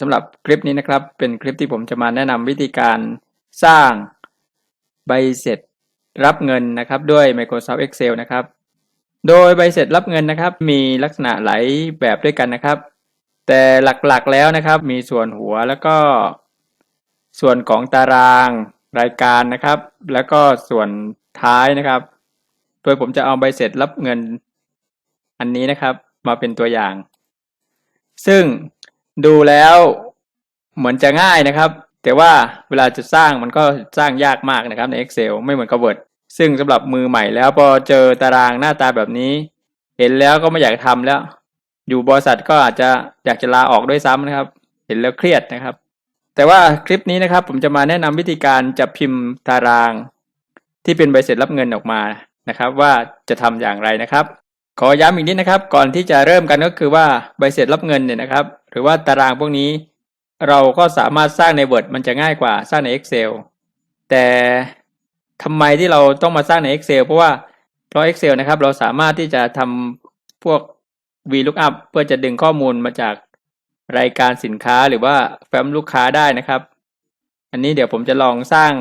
สำหรับคลิปนี้นะครับ เป็นคลิปที่ผมจะมาแนะนำวิธีการสร้างใบเสร็จรับเงินนะครับ ด้วย Microsoft Excel นะครับ โดยใบเสร็จรับเงินนะครับ มีลักษณะหลายแบบด้วยกันนะครับ แต่หลักๆแล้วนะครับ มีส่วนหัวแล้วก็ ส่วนของตารางรายการนะครับ แล้วก็ส่วนท้ายนะครับ โดยผมจะเอาใบเสร็จรับเงินอันนี้นะครับ มาเป็นตัวอย่าง ซึ่ง ดูแล้วเหมือนจะง่ายนะครับ แต่ว่าเวลาจะสร้างมันก็สร้างยากมากนะครับใน Excel ไม่เหมือนกับ Word ซึ่งสำหรับมือใหม่แล้วพอเจอตารางหน้าตาแบบนี้ เห็นแล้วก็ไม่อยากทำแล้ว อยู่บริษัทก็อาจจะอยากจะลาออกด้วยซ้ำนะครับ เห็นแล้วเครียดนะครับ แต่ว่าคลิปนี้นะครับ ผมจะมาแนะนำวิธีการจะพิมพ์ตาราง ที่เป็นใบเสร็จรับเงินออกมานะครับ ว่าจะทำอย่างไรนะครับ ขอย้ำอีกนิดนะครับ ก่อนที่จะเริ่มกันก็คือว่าใบเสร็จรับเงินเนี่ยนะครับ หรือว่าตารางพวกนี้ เราก็สามารถสร้างใน Word มันจะง่ายกว่าสร้างใน Excel แต่ทำไมที่เราต้องมาสร้างใน Excel เพราะว่าเพราะ Excel นะครับ เราสามารถที่จะทำพวก VLOOKUP เพื่อจะดึงข้อมูลมาจากรายการสินค้าหรือว่าแฟ้มลูกค้าได้นะครับ อันนี้เดี๋ยวผมจะลองสร้าง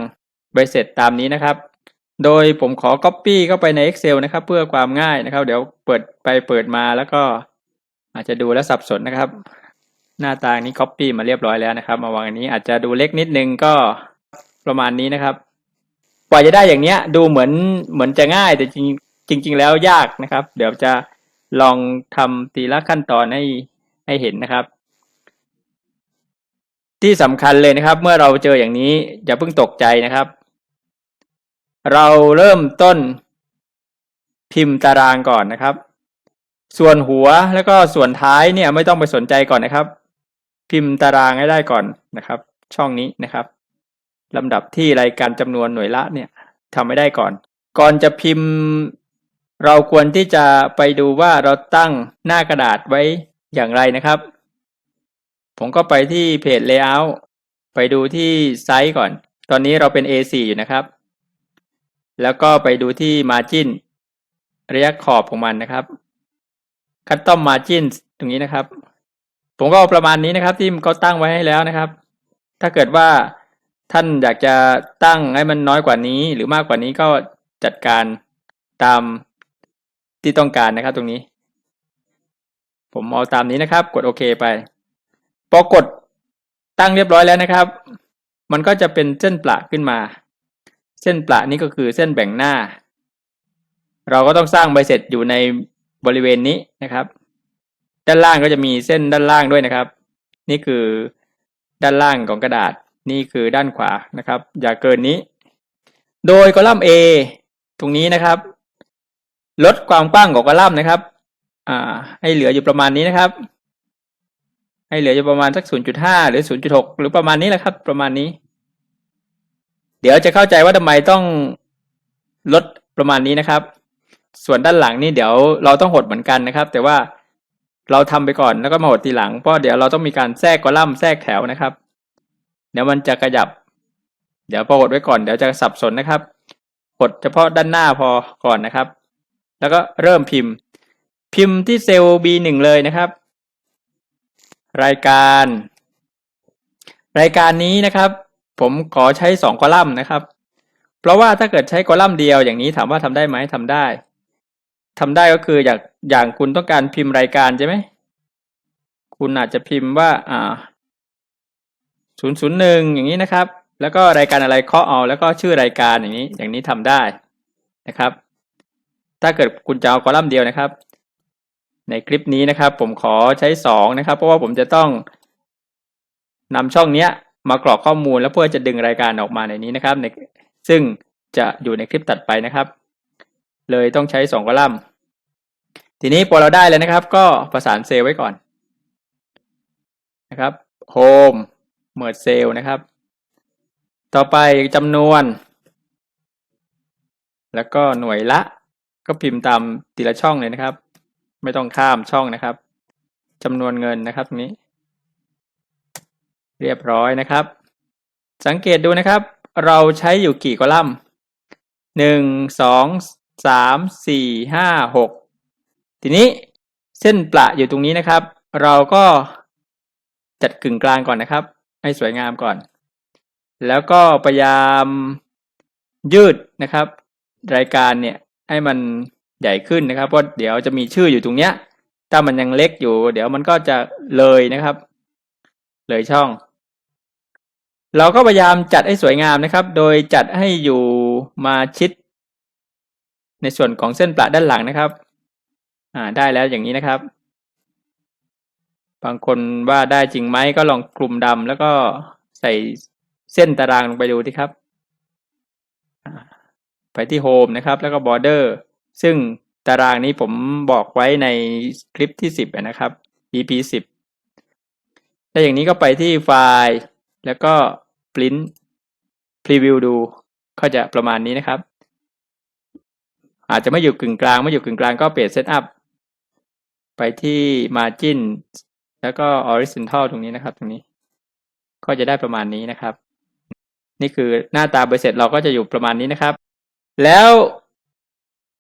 ใบเสร็จตามนี้นะครับ โดยผมขอ Copy เข้าไปใน Excel นะครับ เพื่อความง่ายนะครับ เดี๋ยวเปิดไปเปิดมาแล้วก็อาจจะดูแล้วสับสนนะครับ หน้าตานี้ Copy มาเรียบร้อยแล้วนะครับ มาวางอันนี้อาจจะดูเล็กนิดนึงก็ประมาณนี้นะครับกว่าจะได้อย่างเนี้ยดูเหมือนเหมือนจะง่ายแต่จริงจริง ๆ แล้วยากนะครับ เดี๋ยวจะลองทำทีละขั้นตอนให้ให้เห็นนะครับ ที่สำคัญเลยนะครับ เมื่อเราเจออย่างนี้อย่าเพิ่งตกใจนะครับ เราเริ่มต้นพิมพ์ตารางก่อนนะครับ ส่วนหัวแล้วก็ส่วนท้ายเนี่ยไม่ต้องไปสนใจก่อนนะครับ พิมพ์ตารางให้ได้ก่อนนะครับ ช่องนี้นะครับลำดับที่รายการจำนวนหน่วยละเนี่ยทำไม่ได้ก่อน ก่อนจะพิมพ์ เราควรที่จะไปดูว่าเราตั้งหน้ากระดาษไว้อย่างไรนะครับ ผมก็ไปที่เพจ Layout ไปดูที่ไซส์ก่อน ตอนนี้เราเป็น A4 อยู่นะครับ แล้วก็ไปดูที่ Margin ระยะขอบของมันนะครับ Custom Margin ตรงนี้นะครับ ผมก็เอาประมาณนี้นะครับที่เขาตั้งไว้ให้แล้วนะครับ ถ้าเกิดว่าท่านอยากจะตั้งให้มันน้อยกว่านี้ หรือมากกว่านี้ก็จัดการตามที่ต้องการนะครับตรงนี้ ผมเอาตามนี้นะครับ กดโอเคไปพอกดตั้งเรียบร้อยแล้วนะครับ มันก็จะเป็นเส้นประขึ้นมา เส้นประนี้ก็คือเส้นแบ่งหน้า เราก็ต้องสร้างใบเสร็จอยู่ในบริเวณนี้นะครับ ด้านล่างก็จะมีเส้นด้านล่างด้วยนะครับ นี่คือด้านล่างของกระดาษนี่คือด้านขวานะครับ อย่าเกินนี้ โดยคอลัมน์ A ตรงนี้นะครับ ลดความกว้างของคอลัมน์นะครับ อ่า ให้เหลืออยู่ประมาณนี้นะครับ ให้เหลืออยู่ประมาณสัก 0.5 หรือ 0.6 หรือประมาณนี้แหละครับ ประมาณนี้ เดี๋ยวจะเข้าใจว่าทำไมต้องลดประมาณนี้นะครับ ส่วนด้านหลังนี่เดี๋ยวเราต้องหดเหมือนกันนะครับ แต่ว่าเราทำไปก่อนแล้วก็มาหดทีหลังเพราะเดี๋ยวเราต้องมีการแทรกกอลัมน์แทรกแถวนะครับ เดี๋ยวมันจะขยับ เดี๋ยวพอหดไว้ก่อนเดี๋ยวจะสับสนนะครับกดเฉพาะด้านหน้าพอก่อนนะครับ แล้วก็เริ่มพิมพ์ พิมพ์ที่เซลล์ B1 เลยนะครับ รายการ รายการนี้นะครับ ผมขอใช้สองคอลัมน์นะครับ เพราะว่าถ้าเกิดใช้คอลัมน์เดียวอย่างนี้ถามว่าทำได้ไหมทำได้ทำได้ก็คืออย่างอย่างคุณต้องการพิมพ์รายการใช่ไหมคุณอาจจะพิมพ์ว่าอ่าศูนย์ศูนย์หนึ่งอย่างนี้นะครับ แล้วก็รายการอะไรเคาะเอา แล้วก็ชื่อรายการอย่างนี้ อย่างนี้ทำได้นะครับ ถ้าเกิดคุณจะเอาคอลัมน์เดียวนะครับ ในคลิปนี้นะครับ ผมขอใช้สองนะครับ เพราะว่าผมจะต้องนำช่องเนี้ย มากรอกข้อมูล แล้วเพื่อจะดึงรายการออกมาในนี้นะครับในซึ่งจะอยู่ในคลิปตัดไปนะครับ เลยต้องใช้สองคอลัมน์ ทีนี้พอเราได้แล้วนะครับ ก็ประสานเซลล์ไว้ก่อนนะครับ Home เมิดเซลนะครับ ต่อไปจำนวน แล้วก็หน่วยละก็พิมพ์ตามทีละช่องเลยนะครับ ไม่ต้องข้ามช่องนะครับจำนวนเงินนะครับตรงนี้ เรียบร้อยนะครับ สังเกตดูนะครับ เราใช้อยู่กี่คอลัมน์หนึ่งสองสามสี่ห้าหกทีนี้เส้นประอยู่ตรงนี้นะครับ เราก็จัดกึ่งกลางก่อนนะครับ ให้สวยงามก่อน แล้วก็พยายามยืดนะครับ รายการเนี่ยให้มันใหญ่ขึ้นนะครับเพราะเดี๋ยวจะมีชื่ออยู่ตรงเนี้ย ถ้ามันยังเล็กอยู่ เดี๋ยวมันก็จะเลยนะครับ เลยช่อง เราก็พยายามจัดให้สวยงามนะครับ โดยจัดให้อยู่มาชิด ในส่วนของเส้นประด้านหลังนะครับ อ่าได้แล้วอย่างนี้นะครับ บางคนว่าได้จริงไหมก็ลองกลุ่มดำแล้วก็ใส่เส้นตารางลงไปดูที่ครับ ไปที่โฮมนะครับ แล้วก็บอร์เดอร์ซึ่งตารางนี้ผมบอกไว้ในคลิปที่สิบนะครับ EP สิบถ้าอย่างนี้ก็ไปที่ไฟล์ แล้วก็ print preview ดูก็จะประมาณนี้นะครับ อาจจะไม่อยู่กึ่งกลางไม่อยู่กึ่งกลางก็เปลี่ยน setup ไปที่ margin แล้วก็ horizontal ตรงนี้นะครับ ตรงนี้ ก็จะได้ประมาณนี้นะครับ นี่คือหน้าตาเบเสร็จเราก็จะอยู่ประมาณนี้นะครับ แล้ว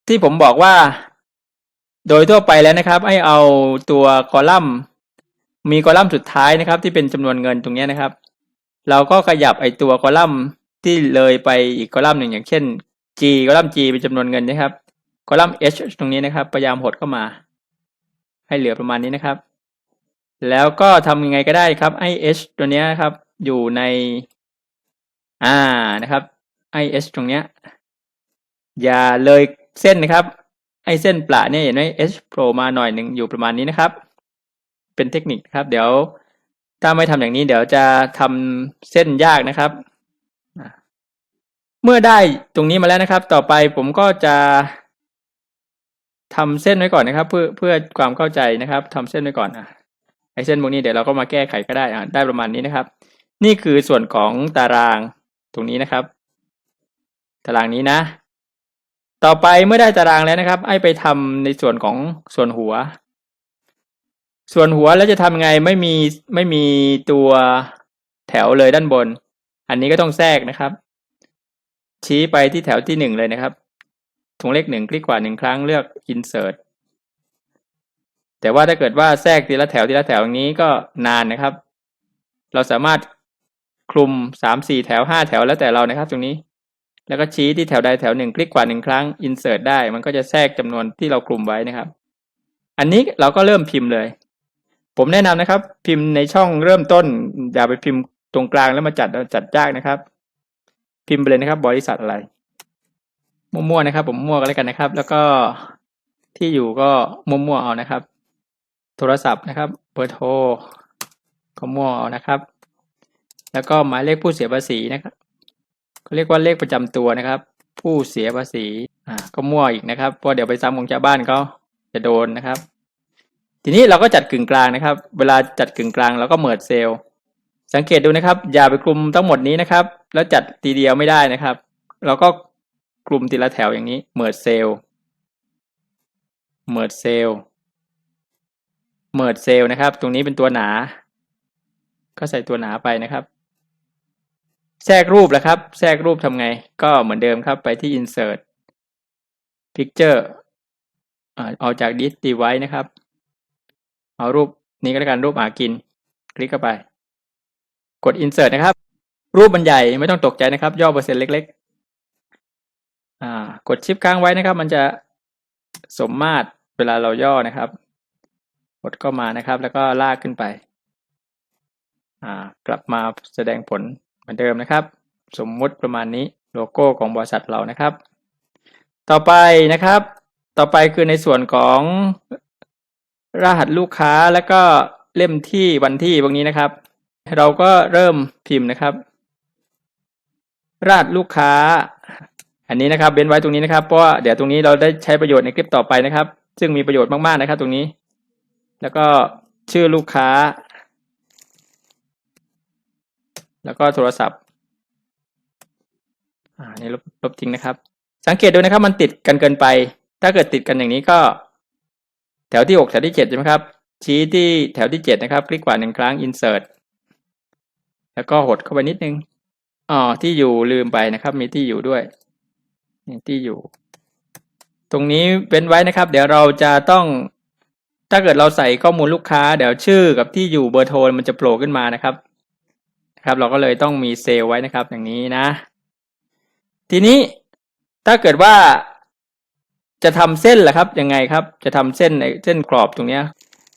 ที่ผมบอกว่า โดยทั่วไปแล้วนะครับ ให้เอาตัวคอลัมน์ มีคอลัมน์สุดท้ายนะครับ ที่เป็นจำนวนเงินตรงนี้นะครับ เราก็ขยับไอตัวคอลัมน์ที่เลยไปอีกคอลัมน์หนึ่งอย่างเช่น G คอลัมน์ G เป็นจำนวนเงินนะครับคอลัมน์ H ตรงนี้นะครับ พยายามหดเข้ามา ให้เหลือประมาณนี้นะครับ แล้วก็ทำยังไงก็ได้ครับให้ H ตัวเนี้ยครับ อยู่ใน อ่านะครับให้ H ตรงเนี้ยอย่าเลยเส้นนะครับ ไอเส้นประเนี่ยเห็นไหม H โผล่มาหน่อยหนึ่งอยู่ประมาณนี้นะครับ เป็นเทคนิคครับ เดี๋ยว ถ้าไม่ทำอย่างนี้เดี๋ยวจะทำเส้นยากนะครับ เมื่อได้ตรงนี้มาแล้วนะครับ ต่อไปผมก็จะทำเส้นไว้ก่อนนะครับ เพื่อเพื่อความเข้าใจนะครับทำเส้นไว้ก่อนอะไอเส้นพวกนี้เดี๋ยวเราก็มาแก้ไขก็ได้อะได้ประมาณนี้นะครับ นี่คือส่วนของตารางตรงนี้นะครับ ตารางนี้นะ ต่อไปเมื่อได้ตารางแล้วนะครับให้ไปทำในส่วนของส่วนหัว ส่วนหัวแล้วจะทำไงไม่มีไม่มีตัวแถวเลยด้านบน อันนี้ก็ต้องแทรกนะครับ ชี้ไปที่แถวที่หนึ่งเลยนะครับถุงเลขหนึ่งคลิกขวาหนึ่งครั้งเลือก insert แต่ว่าถ้าเกิดว่าแทรกทีละแถวทีละแถวอย่างนี้ก็นานนะครับ เราสามารถคลุมสามสี่แถวห้าแถวแล้วแต่เรานะครับ ตรงนี้ แล้วก็ชี้ที่แถวใดแถวหนึ่งคลิกขวาหนึ่งครั้ง insert ได้ มันก็จะแทรกจำนวนที่เราคลุมไว้นะครับ อันนี้เราก็เริ่มพิมพ์เลย ผมแนะนำนะครับ พิมพ์ในช่องเริ่มต้น อย่าไปพิมพ์ตรงกลางแล้วมาจัดจัดยากนะครับ พิมพ์ไปเลยนะครับ บริษัทอะไรมั่วๆนะครับ ผมมั่วกันแล้วกันนะครับ แล้วก็ที่อยู่ก็มั่วๆเอานะครับ โทรศัพท์นะครับเบอร์โทรก็มั่วเอานะครับ แล้วก็หมายเลขผู้เสียภาษีนะครับเขาเรียกว่าเลขประจำตัวนะครับ ผู้เสียภาษีอ่าก็มั่วอีกนะครับเพราะเดี๋ยวไปซ้ำของชาวบ้านเขาจะโดนนะครับ ทีนี้เราก็จัดกึ่งกลางนะครับ เวลาจัดกึ่งกลางเราก็เมิดเซลล์สังเกตดูนะครับ อย่าไปกลุ่มทั้งหมดนี้นะครับ แล้วจัดทีเดียวไม่ได้นะครับ เราก็กลุ่มทีละแถวอย่างนี้เมิดเซลล์เมิดเซลล์เมิดเซลล์นะครับ ตรงนี้เป็นตัวหนา ก็ใส่ตัวหนาไปนะครับแทรกรูปแล้วครับ แทรกรูปทำไง ก็เหมือนเดิมครับ ไปที่ insert picture เอาจาก disk device นะครับ เอารูปนี้ก็แล้วกันรูปหากิน คลิกเข้าไป กด insert นะครับ รูปมันใหญ่ไม่ต้องตกใจนะครับ ย่อเปอร์เซ็นต์เล็กๆอ่ากดชิปค้างไว้นะครับ มันจะสมมาตรเวลาเราย่อนะครับ กดเข้ามานะครับ แล้วก็ลากขึ้นไปอ่ากลับมาแสดงผลเหมือนเดิมนะครับ สมมุติประมาณนี้โลโก้ของบริษัทเรานะครับ ต่อไปนะครับ ต่อไปคือในส่วนของ รหัสลูกค้าแล้วก็เล่มที่วันที่พวกนี้นะครับ เราก็เริ่มพิมพ์นะครับ รหัสลูกค้า อันนี้นะครับเว้นไว้ตรงนี้นะครับเพราะว่าเดี๋ยวตรงนี้เราได้ใช้ประโยชน์ในคลิปต่อไปนะครับ ซึ่งมีประโยชน์มากๆนะครับ ตรงนี้ แล้วก็ชื่อลูกค้า แล้วก็โทรศัพท์อ่านี่ลบลบทิ้งนะครับ สังเกตดูนะครับมันติดกันเกินไป ถ้าเกิดติดกันอย่างนี้ก็ แถวที่หกแถวที่เจ็ดใช่ไหมครับ ชี้ที่แถวที่เจ็ดนะครับ คลิกขวาหนึ่งครั้ง insert แล้วก็หดเข้าไปนิดนึงอ๋อที่อยู่ลืมไปนะครับ มีที่อยู่ด้วยนี่ที่อยู่ ตรงนี้เป็นไว้นะครับ เดี๋ยวเราจะต้องถ้าเกิดเราใส่ข้อมูลลูกค้า เดี๋ยวชื่อกับที่อยู่เบอร์โทรมันจะโผล่ขึ้นมานะครับครับ เราก็เลยต้องมีเซลล์ไว้นะครับอย่างนี้นะ ทีนี้ถ้าเกิดว่า จะทำเส้นล่ะครับยังไงครับ จะทำเส้นในเส้นกรอบตรงเนี้ย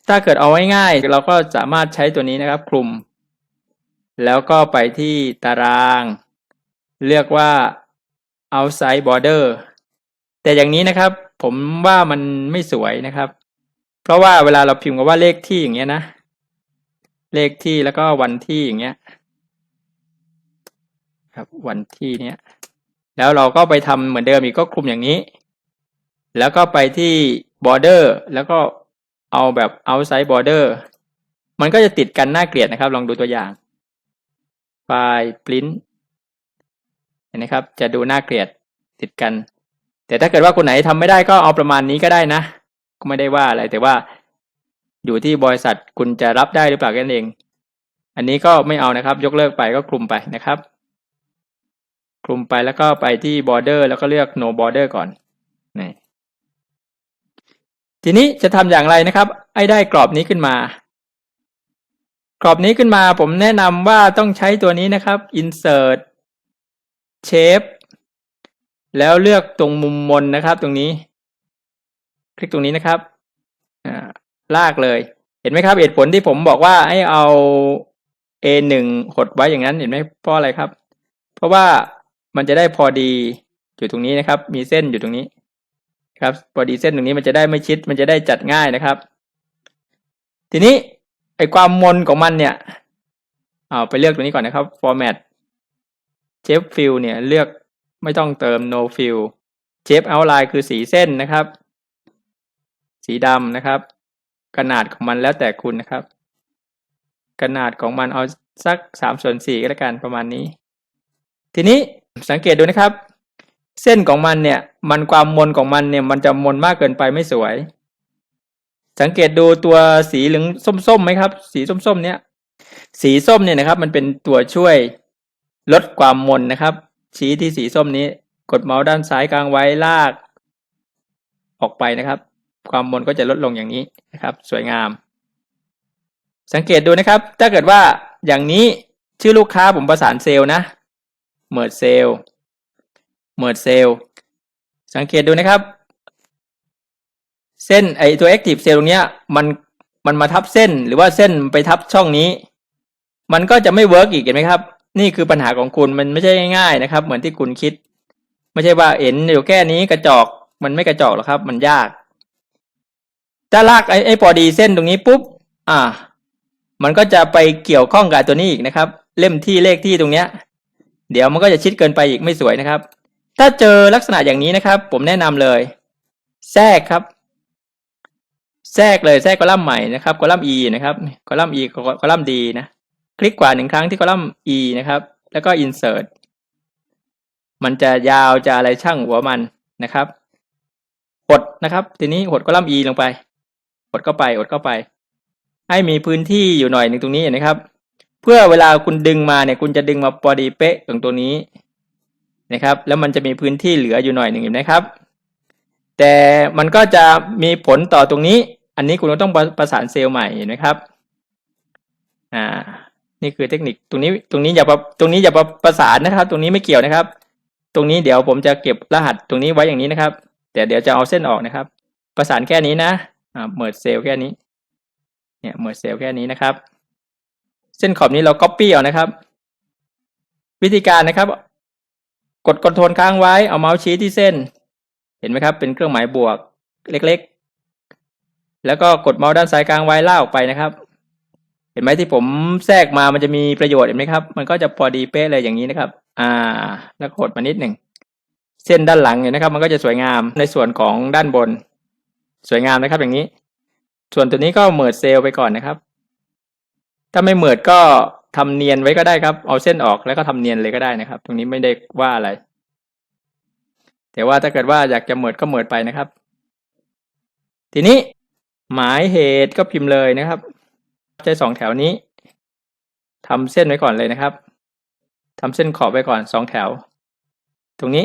ถ้าเกิดเอาไว้ง่ายเราก็สามารถใช้ตัวนี้นะครับ คลุม แล้วก็ไปที่ตาราง เรียกว่า outside border แต่อย่างนี้นะครับ ผมว่ามันไม่สวยนะครับ เพราะว่าเวลาเราพิมพ์กับว่าเลขที่อย่างเงี้ยนะ เลขที่แล้วก็วันที่อย่างเงี้ย ครับวันที่เนี้ยแล้วเราก็ไปทำเหมือนเดิมอีกก็คลุมอย่างนี้ แล้วก็ไปที่ border แล้วก็เอาแบบ outside border มันก็จะติดกันน่าเกลียดนะครับ ลองดูตัวอย่างไฟล์ print เห็นไหมครับ จะดูน่าเกลียดติดกัน แต่ถ้าเกิดว่าคนไหนทำไม่ได้ก็เอาประมาณนี้ก็ได้นะ ก็ไม่ได้ว่าอะไรแต่ว่าอยู่ที่บริษัทคุณจะรับได้หรือเปล่าแค่นั้นเอง อันนี้ก็ไม่เอานะครับ ยกเลิกไปก็คลุมไปนะครับ คลุมไปแล้วก็ไปที่ border แล้วก็เลือก no border ก่อน ทีนี้จะทำอย่างไรนะครับให้ได้กรอบนี้ขึ้นมา กรอบนี้ขึ้นมาผมแนะนำว่าต้องใช้ตัวนี้นะครับ insert shape แล้วเลือกตรงมุมมนนะครับตรงนี้ คลิกตรงนี้นะครับลากเลย เห็นไหมครับเหตุผลที่ผมบอกว่าให้เอา A1 หดไว้อย่างนั้นเห็นไหมเพราะอะไรครับ เพราะว่ามันจะได้พอดีอยู่ตรงนี้นะครับ มีเส้นอยู่ตรงนี้ ครับพอดีเส้นตรงนี้มันจะได้ไม่ชิด มันจะได้จัดง่ายนะครับ ทีนี้ไอความมนของมันเนี่ย เอาไปเลือกตรงนี้ก่อนนะครับ format shape fill เนี่ยเลือกไม่ต้องเติม no fill shape outline คือสีเส้นนะครับ สีดำนะครับ ขนาดของมันแล้วแต่คุณนะครับ ขนาดของมันเอาสักสามส่วนสี่ก็แล้วกันประมาณนี้ ทีนี้สังเกตดูนะครับ เส้นของมันเนี่ย มันความมนของมันเนี่ย มันจะมนมากเกินไปไม่สวย สังเกตดูตัวสีเหลืองส้มๆไหมครับ สีส้มๆ เนี่ย สีส้มเนี่ยนะครับ มันเป็นตัวช่วยลดความมนนะครับ ชี้ที่สีส้มนี้ กดเมาส์ด้านซ้ายกลางไว้ลาก ออกไปนะครับ ความมนก็จะลดลงอย่างนี้นะครับ สวยงาม สังเกตดูนะครับ ถ้าเกิดว่าอย่างนี้ชื่อลูกค้าผมประสานเซลล์นะเมิร์ดเซล ล์เมิร์ดเซลล์ สังเกตดูนะครับ เส้นไอตัว active cell ตรงเนี้ยมันมันมาทับเส้นหรือว่าเส้นไปทับช่องนี้ มันก็จะไม่เวิร์กอีกเห็นไหมครับ นี่คือปัญหาของคุณมันไม่ใช่ง่ายๆนะครับ เหมือนที่คุณคิด ไม่ใช่ว่าเห็นอยู่แค่นี้กระจอกมันไม่กระจอกหรอกครับ มันยากถ้าลากไอ้ไอ้พอดีเส้นตรงนี้ปุ๊บอ่า มันก็จะไปเกี่ยวข้องกับตัวนี้อีกนะครับ เล่มที่เลขที่ตรงเนี้ย เดี๋ยวมันก็จะชิดเกินไปอีกไม่สวยนะครับ ถ้าเจอลักษณะอย่างนี้นะครับ ผมแนะนำเลย แทรกครับ แทรกเลยแทรกคอลัมน์ใหม่นะครับคอลัมน์ e นะครับคอลัมน์ e คอลัมน์ d นะคลิกกว่าหนึ่งครั้งที่คอลัมน์ e นะครับ แล้วก็ insert มันจะยาวจะอะไรช่างหัวมันนะครับกดนะครับ ทีนี้กดคอลัมน์ e ลงไปกดเข้าไปกดเข้าไป ให้มีพื้นที่อยู่หน่อยหนึ่งตรงนี้นะครับ เพื่อเวลาคุณดึงมาเนี่ย คุณจะดึงมาพอดีเป๊ะตรงตัวนี้ นะครับ แล้วมันจะมีพื้นที่เหลืออยู่หน่อยหนึ่งนะครับ แต่มันก็จะมีผลต่อตรงนี้ อันนี้คุณต้องประสานเซลล์ใหม่เห็นไหมครับอ่านี่คือเทคนิคตรงนี้ตรงนี้อย่าตรงนี้อย่าประสานนะครับ ตรงนี้ไม่เกี่ยวนะครับ ตรงนี้เดี๋ยวผมจะเก็บรหัสตรงนี้ไว้อย่างนี้นะครับ แต่เดี๋ยวจะเอาเส้นออกนะครับ ประสานแค่นี้นะอ่าเมิร์ดเซลล์แค่นี้เนี่ยเมิร์ดเซลล์แค่นี้นะครับ เส้นขอบนี้เราก๊อปปี้เอานะครับ วิธีการนะครับ กดคอนโทรลค้างไว้เอาเมาส์ชี้ที่เส้น เห็นไหมครับ เป็นเครื่องหมายบวกเล็กๆ แล้วก็กดเมาส์ด้านซ้ายกลางไว้ล่าออกไปนะครับ เห็นไหมที่ผมแทรกมามันจะมีประโยชน์เห็นไหมครับ มันก็จะพอดีเป๊ะเลยอย่างนี้นะครับ อ่า แล้วกดมานิดหนึ่งเส้นด้านหลังเนี่ยนะครับ มันก็จะสวยงามในส่วนของด้านบน สวยงามนะครับอย่างนี้ ส่วนตัวนี้ก็เมิดเซลไปก่อนนะครับ ถ้าไม่เมิดก็ทำเนียนไว้ก็ได้ครับ เอาเส้นออกแล้วก็ทำเนียนเลยก็ได้นะครับ ตรงนี้ไม่ได้ว่าอะไร แต่ว่าถ้าเกิดว่าอยากจะเหมิดก็เหมิดไปนะครับ ทีนี้หมายเหตุก็พิมพ์เลยนะครับ ใช้สองแถวนี้ทำเส้นไว้ก่อนเลยนะครับทำเส้นขอบไว้ก่อนสองแถว ตรงนี้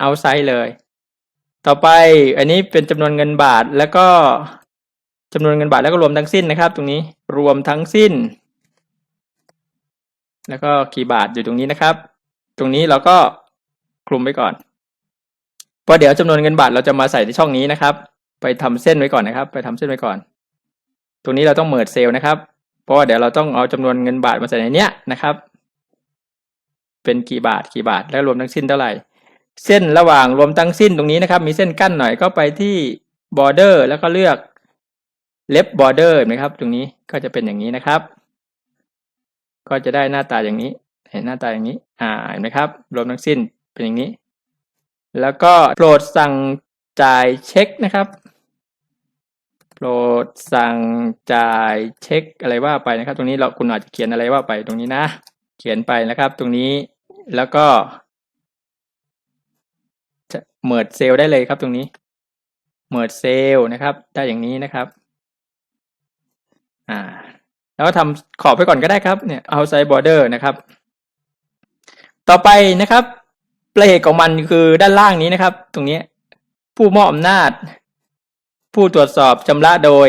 เอาไซส์เลย ต่อไปอันนี้เป็นจำนวนเงินบาทแล้วก็จำนวนเงินบาทแล้วก็รวมทั้งสิ้นนะครับ ตรงนี้รวมทั้งสิ้น แล้วก็กี่บาทอยู่ตรงนี้นะครับ ตรงนี้เราก็คลุมไว้ก่อนเพราะเดี๋ยวจำนวนเงินบาทเราจะมาใส่ในช่องนี้นะครับ ไปทำเส้นไว้ก่อนนะครับ ไปทำเส้นไว้ก่อน ตรงนี้เราต้องเมิดเซลล์นะครับ เพราะว่าเดี๋ยวเราต้องเอาจำนวนเงินบาทมาใส่ในเนี้ยนะครับ เป็นกี่บาทกี่บาทแล้วรวมทั้งสิ้นเท่าไหร่ เส้นระหว่างรวมทั้งสิ้นตรงนี้นะครับ มีเส้นกั้นหน่อยก็ไปที่ border แล้วก็เลือก left border นไหมครับ ตรงนี้ก็จะเป็นอย่างนี้นะครับ ก็จะได้หน้าตาอย่างนี้ เห็นหน้าตาอย่างนี้ อ่าเห็นไหมครับ รวมทั้งสิ้นเป็นอย่างนี้ แล้วก็โปรดสั่งจ่ายเช็คนะครับ โปรดสั่งจ่ายเช็คอะไรว่าไปนะครับ ตรงนี้เราคุณอาจจะเขียนอะไรว่าไปตรงนี้นะ เขียนไปนะครับ ตรงนี้แล้วก็เมิดเซลได้เลยครับตรงนี้เมิดเซลนะครับ ได้อย่างนี้นะครับ อ่า แล้วก็ทำขอบไปก่อนก็ได้ครับเนี่ย outside border นะครับ ต่อไปนะครับเปลกของมันคือด้านล่างนี้นะครับ ตรงนี้ผู้มอบอำนาจ ผู้ตรวจสอบชำระโดย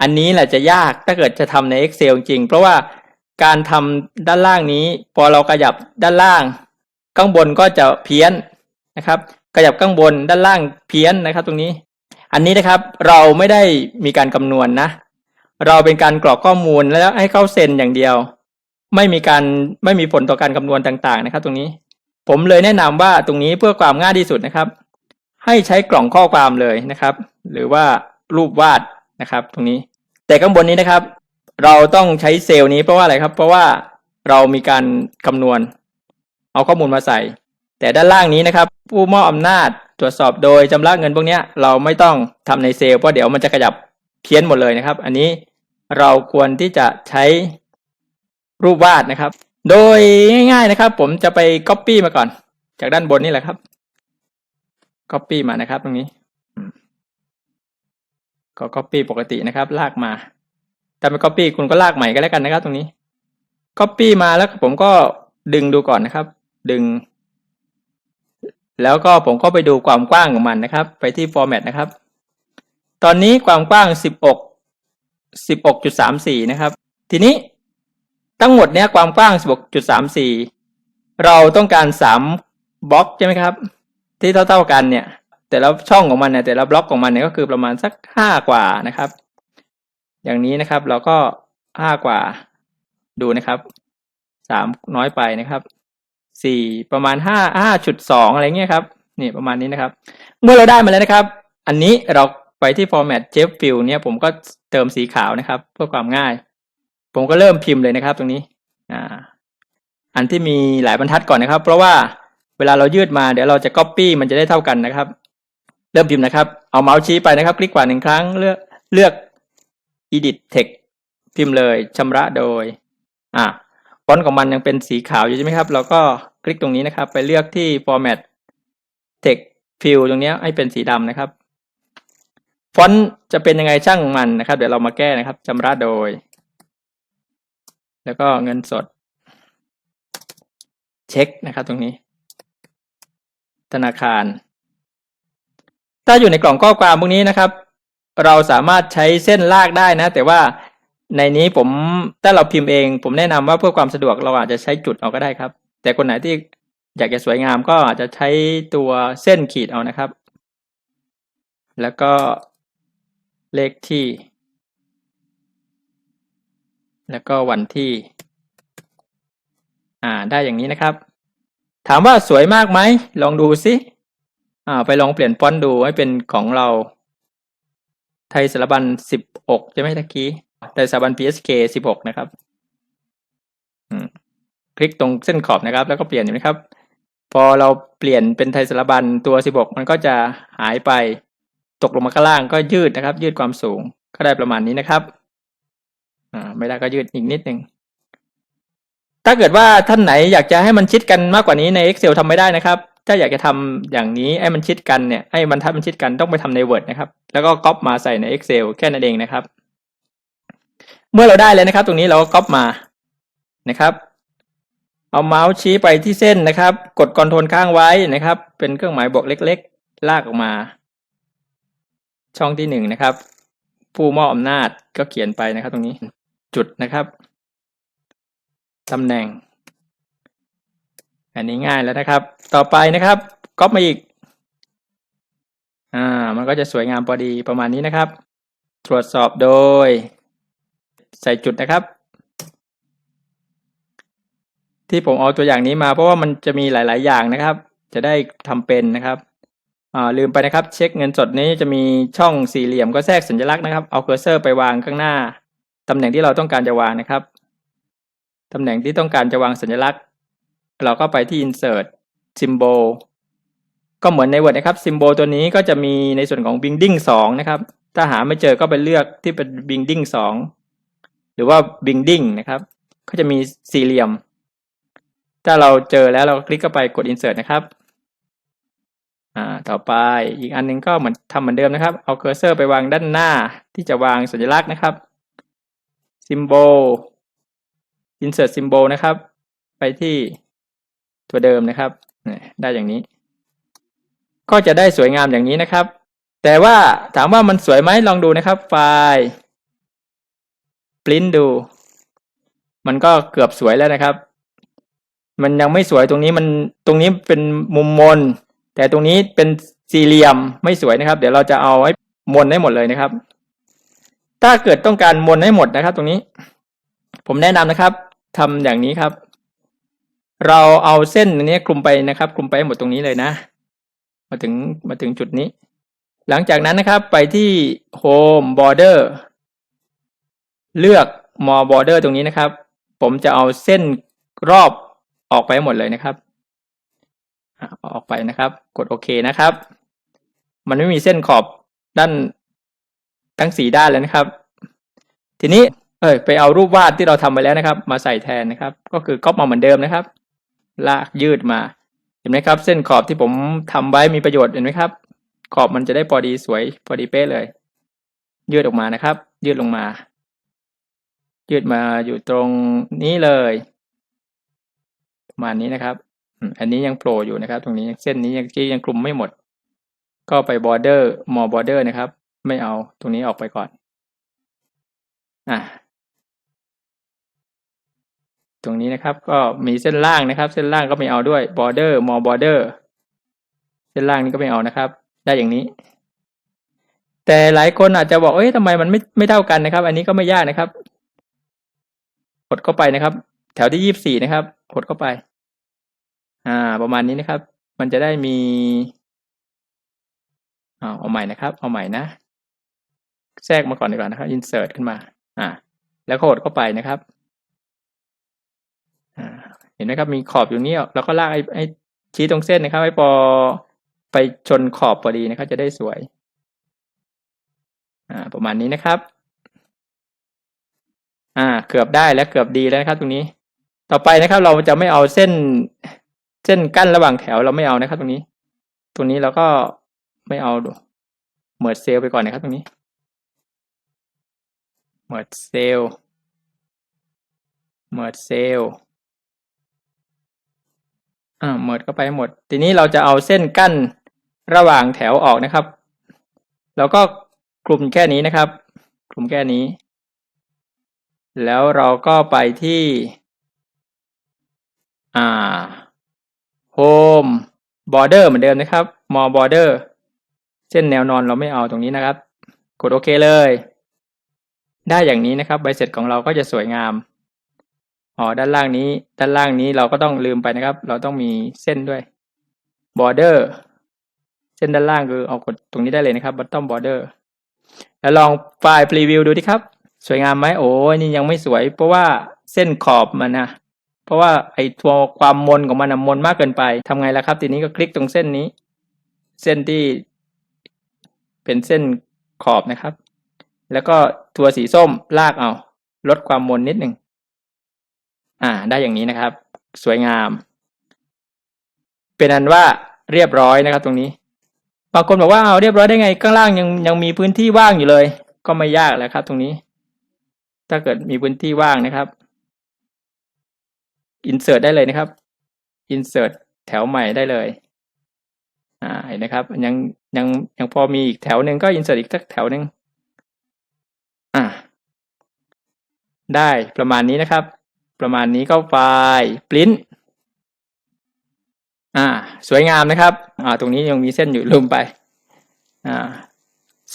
อันนี้แหละจะยากถ้าเกิดจะทำใน Excel จริง เพราะว่าการทำด้านล่างนี้ พอเราขยับด้านล่าง ข้างบนก็จะเพี้ยนนะครับขยับข้างบนด้านล่างเพี้ยนนะครับ ตรงนี้ อันนี้นะครับเราไม่ได้มีการคำนวณนนะ เราเป็นการกรอกข้อมูลแล้วให้เข้าเซ็นอย่างเดียว ไม่มีการไม่มีผลต่อการคำนวณต่างๆนะครับ ตรงนี้ ผมเลยแนะนำว่าตรงนี้เพื่อความง่ายที่สุดนะครับ ให้ใช้กล่องข้อความเลยนะครับ หรือว่ารูปวาดนะครับ ตรงนี้ แต่ข้างบนนี้นะครับ เราต้องใช้เซลล์นี้เพราะว่าอะไรครับ เพราะว่าเรามีการคำนวณ เอาข้อมูลมาใส่ แต่ด้านล่างนี้นะครับ ผู้มอบอำนาจตรวจสอบโดยจำระเงินพวกนี้เราไม่ต้องทำในเซลล์เพราะเดี๋ยวมันจะขยับเพี้ยนหมดเลยนะครับ อันนี้ เราควรที่จะใช้รูปวาดนะครับ โดยง่ายๆนะครับ ผมจะไป Copy มาก่อน จากด้านบนนี่แหละครับ Copy มานะครับ ตรงนี้ ก็ Copy ปกตินะครับ ลากมาถ้าไม่ Copy คุณก็ลากใหม่ก็แล้วกันนะครับ ตรงนี้ Copy มาแล้วผมก็ดึงดูก่อนนะครับ ดึง แล้วก็ผมก็ไปดูความกว้างของมันนะครับ ไปที่ Format นะครับ ตอนนี้ความกว้าง 16 16.34นะครับ ทีนี้ทั้งหมดเนี้ยความกว้าง16.34เราต้องการ3บล็อกใช่ไหมครับ ที่เท่าๆกันเนี่ย แต่ละช่องของมันเนี่ยแต่ละบล็อกของมันเนี่ยก็คือประมาณสัก5กว่านะครับ อย่างนี้นะครับเราก็5กว่าดูนะครับ3น้อยไปนะครับ4ประมาณ5 5.2อะไรเงี้ยครับนี่ประมาณนี้นะครับ เมื่อเราได้มาแล้วนะครับ อันนี้เรา ไปที่ format j e f f i l l เนี่ยผมก็เติมสีขาวนะครับ เพื่อความง่าย ผมก็เริ่มพิมพ์เลยนะครับตรงนี้อ่าอันที่มีหลายบรรทัดก่อนนะครับ เพราะว่าเวลาเรายืดมาเดี๋ยวเราจะ copy มันจะได้เท่ากันนะครับ เริ่มพิมพ์นะครับ เอาเมาส์ชี้ไปนะครับ คลิกขวาหนึ่งครั้งเลือกเลือก edit text พิมพ์เลยชำระโดยอ่าฟอนต์ของมันยังเป็นสีขาวอยู่ใช่ไหมครับ เราก็คลิกตรงนี้นะครับ ไปเลือกที่ format text fill ตรงนี้ให้เป็นสีดำนะครับ ฟอนต์จะเป็นยังไงช่างมันนะครับ เดี๋ยวเรามาแก้นะครับชำระโดย แล้วก็เงินสด เช็คนะครับตรงนี้ ธนาคาร ถ้าอยู่ในกล่องข้อความพวกนี้นะครับ เราสามารถใช้เส้นลากได้นะ แต่ว่าในนี้ผมถ้าเราพิมพ์เอง ผมแนะนำว่าเพื่อความสะดวกเราอาจจะใช้จุดเอาก็ได้ครับ แต่คนไหนที่อยากจะสวยงามก็อาจจะใช้ตัวเส้นขีดเอานะครับ แล้วก็ เลขที่ แล้วก็วันที่ อ่า ได้อย่างนี้นะครับ ถามว่าสวยมากไหม ลองดูสิอ่าไปลองเปลี่ยนฟอนต์ดูให้เป็นของเรา ไทยสารบัญสิบหกใช่ไหมตะกี้ ไทยสถาบัน PSK สิบหกนะครับคลิกตรงเส้นขอบนะครับ แล้วก็เปลี่ยนเห็นไหมครับ พอเราเปลี่ยนเป็นไทยสารบัญตัวสิบหกมันก็จะหายไป ตกลงมาข้างล่างก็ยืดนะครับ ยืดความสูงก็ได้ประมาณนี้นะครับอ่าไม่ได้ก็ยืดอีกนิดหนึ่งถ้าเกิดว่าท่านไหนอยากจะให้มันชิดกันมากกว่านี้ใน Excel ทำไม่ได้นะครับ ถ้าอยากจะทำอย่างนี้ให้มันชิดกันเนี่ยให้บรรทัดมันชิดกันต้องไปทำใน Word นะครับ แล้วก็ก๊อปมาใส่ใน Excel แค่นั้นเองนะครับ เมื่อเราได้แล้วนะครับ ตรงนี้เราก็ก๊อปมานะครับ เอาเมาส์ชี้ไปที่เส้นนะครับ กดคอนโทรลค้างไว้นะครับ เป็นเครื่องหมายบวกเล็ก ๆ ลากออกมา ช่องที่หนึ่งนะครับ ผู้มอบอำนาจก็เขียนไปนะครับตรงนี้จุดนะครับตำแหน่ง อันนี้ง่ายแล้วนะครับ ต่อไปนะครับก๊อปมาอีก อ่า มันก็จะสวยงามพอดีประมาณนี้นะครับ ตรวจสอบโดย ใส่จุดนะครับ ที่ผมเอาตัวอย่างนี้มาเพราะว่ามันจะมีหลาย ๆ อย่างนะครับ จะได้ทำเป็นนะครับ ลืมไปนะครับ เช็คเงินสดนี้จะมีช่องสี่เหลี่ยมก็แทรกสัญลักษณ์นะครับ เอาเคอร์เซอร์ไปวางข้างหน้าตำแหน่งที่เราต้องการจะวางนะครับตำแหน่งที่ต้องการจะวางสัญลักษณ์ เราก็ไปที่ insert symbol ก็เหมือนใน Word นะครับ symbol ตัวนี้ก็จะมีในส่วนของ binding 2 นะครับ ถ้าหาไม่เจอก็ไปเลือกที่เป็น binding 2 หรือว่า binding นะครับ ก็จะมีสี่เหลี่ยม ถ้าเราเจอแล้วเราก็คลิกเข้าไปกด insert นะครับ อ่าต่อไปอีกอันหนึงก็เหมือนทำเหมือนเดิมนะครับ เอาเคอร์เซอร์ไปวางด้านหน้าที่จะวางสัญลักษณ์นะครับ symbol insert symbol นะครับ ไปที่ตัวเดิมนะครับ ได้อย่างนี้ ก็จะได้สวยงามอย่างนี้นะครับ แต่ว่าถามว่ามันสวยไหมลองดูนะครับ ไฟล์ print ดู มันก็เกือบสวยแล้วนะครับ มันยังไม่สวยตรงนี้มันตรงนี้เป็นมุมมน แต่ตรงนี้เป็นสี่เหลี่ยมไม่สวยนะครับ เดี๋ยวเราจะเอาให้มนให้หมดเลยนะครับ ถ้าเกิดต้องการมนให้หมดนะครับ ตรงนี้ ผมแนะนำนะครับทำอย่างนี้ครับ เราเอาเส้นนี้คลุมไปนะครับ คลุมไปหมดตรงนี้เลยนะ มาถึงมาถึงจุดนี้ หลังจากนั้นนะครับ ไปที่ Home Border เลือก More Border ตรงนี้นะครับ ผมจะเอาเส้นรอบออกไปหมดเลยนะครับ เอาออกไปนะครับ กดโอเคนะครับ มันไม่มีเส้นขอบด้านทั้งสีด้านเลยนะครับ ทีนี้เอยไปเอารูปวาดที่เราทำไปแล้วนะครับ มาใส่แทนนะครับ ก็คือก๊อปมาเหมือนเดิมนะครับ ลากยืดมา เห็นไหมครับ เส้นขอบที่ผมทำไว้มีประโยชน์เห็นไหมครับ ขอบมันจะได้พอดีสวยพอดีเป๊ะเลย ยืดออกมานะครับ ยืดลงมา ยืดมาอยู่ตรงนี้เลย ประมาณนี้นะครับ อันนี้ยังโผล่อยู่นะครับ ตรงนี้เส้นนี้ยังที่ยังคลุมไม่หมด ก็ไป border more border นะครับ ไม่เอาตรงนี้ออกไปก่อนอะตรงนี้นะครับ ก็มีเส้นล่างนะครับ เส้นล่างก็ไม่เอาด้วย border more border เส้นล่างนี้ก็ไม่เอานะครับ ได้อย่างนี้ แต่หลายคนอาจจะบอกเอ้ยทำไมมันไม่ไม่เท่ากันนะครับ อันนี้ก็ไม่ยากนะครับ กดเข้าไปนะครับ แถวที่ยี่สิบสี่นะครับ กดเข้าไป อ่า ประมาณนี้นะครับ มันจะได้มีเอาเอาใหม่นะครับ เอาใหม่นะ แทรกมาก่อนดีกว่านะครับ insert ขึ้นมา อ่า แล้วก็กดเข้าไปนะครับ อ่า เห็นไหมครับ มีขอบอยู่นี้แล้วก็ลากไอ้ไอ้ชี้ตรงเส้นนะครับ ให้พอไปชนขอบพอดีนะครับ จะได้สวย อ่า ประมาณนี้นะครับ อ่า เกือบได้และเกือบดีแล้วนะครับ ตรงนี้ ต่อไปนะครับ เราจะไม่เอาเส้น เส้นกั้นระหว่างแถวเราไม่เอานะครับ ตรงนี้ ตรงนี้เราก็ไม่เอาเหมิดเซลไปก่อนนะครับ ตรงนี้เหมิดเซลเหมิดเซลอ่าเหมิดเข้าไปให้หมด ทีนี้เราจะเอาเส้นกั้นระหว่างแถวออกนะครับเราก็กลุ่มแค่นี้นะครับ กลุ่มแค่นี้ แล้วเราก็ไปที่ อ่า Home Border เหมือนเดิมนะครับ More Border เส้นแนวนอนเราไม่เอาตรงนี้นะครับ กดโอเคเลย ได้อย่างนี้นะครับ ใบเสร็จของเราก็จะสวยงามอ๋อด้านล่างนี้ ด้านล่างนี้เราก็ต้องลืมไปนะครับ เราต้องมีเส้นด้วย border เส้นด้านล่างคือเอากดตรงนี้ได้เลยนะครับ bottom border แล้วลองไฟล์พรีวิวดูดิครับ สวยงามไหมโอ้ยนี่ยังไม่สวย เพราะว่าเส้นขอบมันนะ เพราะว่าไอ้ตัวความมนของมันมนมากเกินไปทำไงล่ะครับ ทีนี้ก็คลิกตรงเส้นนี้ เส้นที่เป็นเส้นขอบนะครับ แล้วก็ตัวสีส้มลากเอา ลดความมนนิดหนึ่งอ่า ได้อย่างนี้นะครับ สวยงาม เป็นอันว่าเรียบร้อยนะครับตรงนี้บางคนบอกว่าเอาเรียบร้อยได้ไงข้างล่างยังยังมีพื้นที่ว่างอยู่เลย ก็ไม่ยากแล้วครับ ตรงนี้ ถ้าเกิดมีพื้นที่ว่างนะครับ insert ได้เลยนะครับ insert แถวใหม่ได้เลยอ่าเห็นนะครับ ยังยังยังพอมีอีกแถวหนึ่งก็ insert อีกสักแถวหนึ่งอะได้ประมาณนี้นะครับ ประมาณนี้เข้าไฟล์ปริ้นอ่า สวยงามนะครับอ่าตรงนี้ยังมีเส้นอยู่ลืมไปอ่า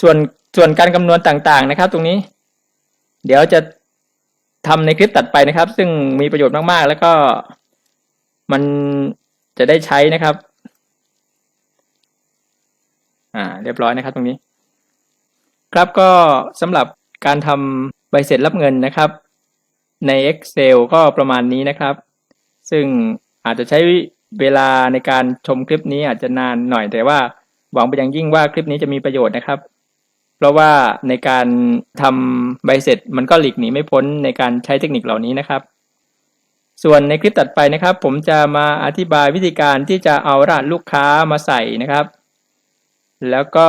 ส่วนส่วนการคำนวณต่างๆนะครับ ตรงนี้ เดี๋ยวจะ ทำในคลิปตัดไปนะครับ ซึ่งมีประโยชน์มากๆ แล้วก็มันจะได้ใช้นะครับ อ่า เรียบร้อยนะครับตรงนี้ ครับก็สำหรับการทำใบเสร็จรับเงินนะครับ ใน Excel ก็ประมาณนี้นะครับ ซึ่งอาจจะใช้เวลาในการชมคลิปนี้อาจจะนานหน่อยแต่ว่าหวังไปอย่างยิ่งว่าคลิปนี้จะมีประโยชน์นะครับ เพราะว่าในการทำใบเสร็จมันก็หลีกหนีไม่พ้นในการใช้เทคนิคเหล่านี้นะครับ ส่วนในคลิปตัดไปนะครับ ผมจะมาอธิบายวิธีการที่จะเอารหัสลูกค้ามาใส่นะครับ แล้วก็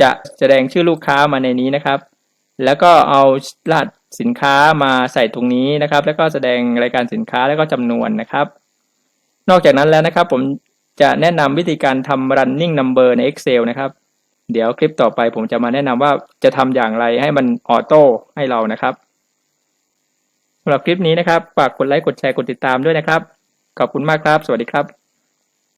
จะแสดงชื่อลูกค้ามาในนี้นะครับ แล้วก็เอารหัสสินค้ามาใส่ตรงนี้นะครับ แล้วก็แสดงรายการสินค้าแล้วก็จำนวนนะครับ นอกจากนั้นแล้วนะครับผมจะแนะนำวิธีการทำ running number ใน Excel นะครับ เดี๋ยวคลิปต่อไปผมจะมาแนะนำว่าจะทำอย่างไรให้มันออโต้ให้เรานะครับสำหรับคลิปนี้นะครับ ฝากกดไลค์ กดแชร์ กดติดตามด้วยนะครับ ขอบคุณมากครับ สวัสดีครับ